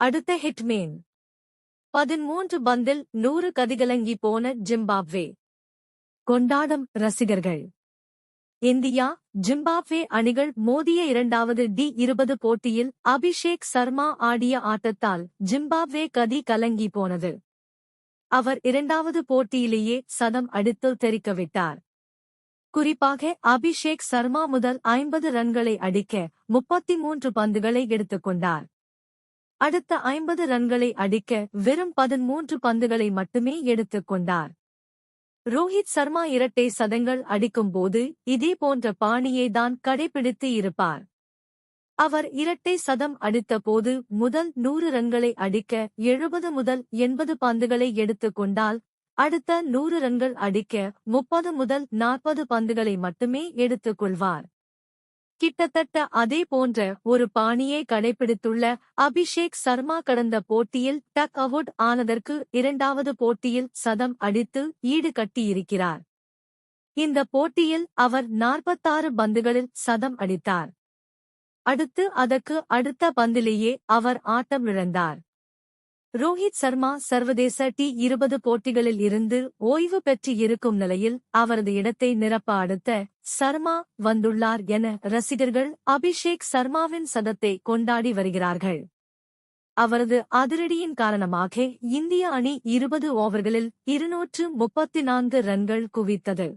அடுத்த ஹிட்மேன் பதிமூன்று பந்தில் நூறு கதிகலங்கி போன ஜிம்பாப்வே. கொண்டாடம் ரசிகர்கள். இந்தியா ஜிம்பாப்வே அணிகள் மோதிய இரண்டாவது டி இருபது போட்டியில் அபிஷேக் சர்மா ஆடிய ஆட்டத்தால் ஜிம்பாப்வே கதி கலங்கி போனது. அவர் இரண்டாவது போட்டியிலேயே சதம் அடித்து தெரிக்கவிட்டார் குறிப்பாக அபிஷேக் சர்மா முதல் ஐம்பது ரன்களை அடிக்க முப்பத்தி மூன்று பந்துகளை எடுத்துக்கொண்டார் அடுத்த ஐம்பது ரன்களை அடிக்க வெறும் பதிமூன்று பந்துகளை மட்டுமே எடுத்துக் கொண்டார். ரோஹித் சர்மா இரட்டை சதங்கள் அடிக்கும்போது இதே போன்ற பாணியை தான் கடைபிடித்து இருப்பார். அவர் இரட்டை சதம் அடித்தபோது முதல் நூறு ரன்களை அடிக்க எழுபது முதல் எண்பது பந்துகளை எடுத்துக் கொண்டால் அடுத்த நூறு ரன்கள் அடிக்க முப்பது முதல் நாற்பது பந்துகளை மட்டுமே எடுத்துக் கொள்வார். கிட்டத்தட்ட அதே போன்ற ஒரு பாணியை கடைபிடித்துள்ள அபிஷேக் சர்மா கடந்த போட்டியில் டக் அவுட் ஆனதற்கு இரண்டாவது போட்டியில் சதம் அடித்து ஈடு கட்டியிருக்கிறார். இந்த போட்டியில் அவர் நாற்பத்தாறு பந்துகளில் சதம் அடித்தார். அடுத்து அதற்கு அடுத்த பந்திலேயே அவர் ஆட்டம் இழந்தார் ரோஹித் சர்மா சர்வதேச டி இருபது போட்டிகளில் இருந்து ஓய்வு பெற்று இருக்கும் நிலையில் அவரது இடத்தை நிரப்ப அடுத்த சர்மா வந்துள்ளார் என ரசிகர்கள் அபிஷேக் சர்மாவின் சதத்தை கொண்டாடி வருகிறார்கள். அவரது அதிரடியின் காரணமாக இந்திய அணி இருபது ஓவர்களில் இருநூற்று முப்பத்தி நான்கு ரன்கள் குவித்தது.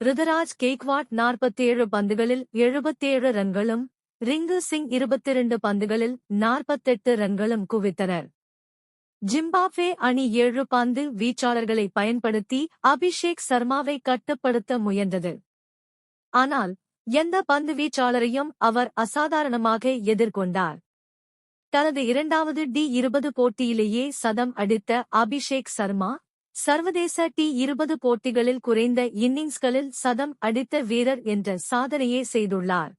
ருதராஜ் கேக்வாட் நாற்பத்தேழு பந்துகளில் எழுபத்தேழு ரன்களும் ரிங்கு சிங் இருபத்திரண்டு பந்துகளில் நாற்பத்தெட்டு ரன்களும் குவித்தனர். ஜிம்பாப்வே அணி ஏழு பந்து வீச்சாளர்களை பயன்படுத்தி அபிஷேக் சர்மாவை கட்டுப்படுத்த முயன்றது. ஆனால் எந்த பந்து வீச்சாளரையும் அவர் அசாதாரணமாக எதிர்கொண்டார். தனது இரண்டாவது டி இருபது போட்டியிலேயே சதம் அடித்த அபிஷேக் சர்மா சர்வதேச டி இருபது போட்டிகளில் குறைந்த இன்னிங்ஸ்களில் சதம் அடித்த வீரர் என்ற சாதனையே செய்துள்ளார்.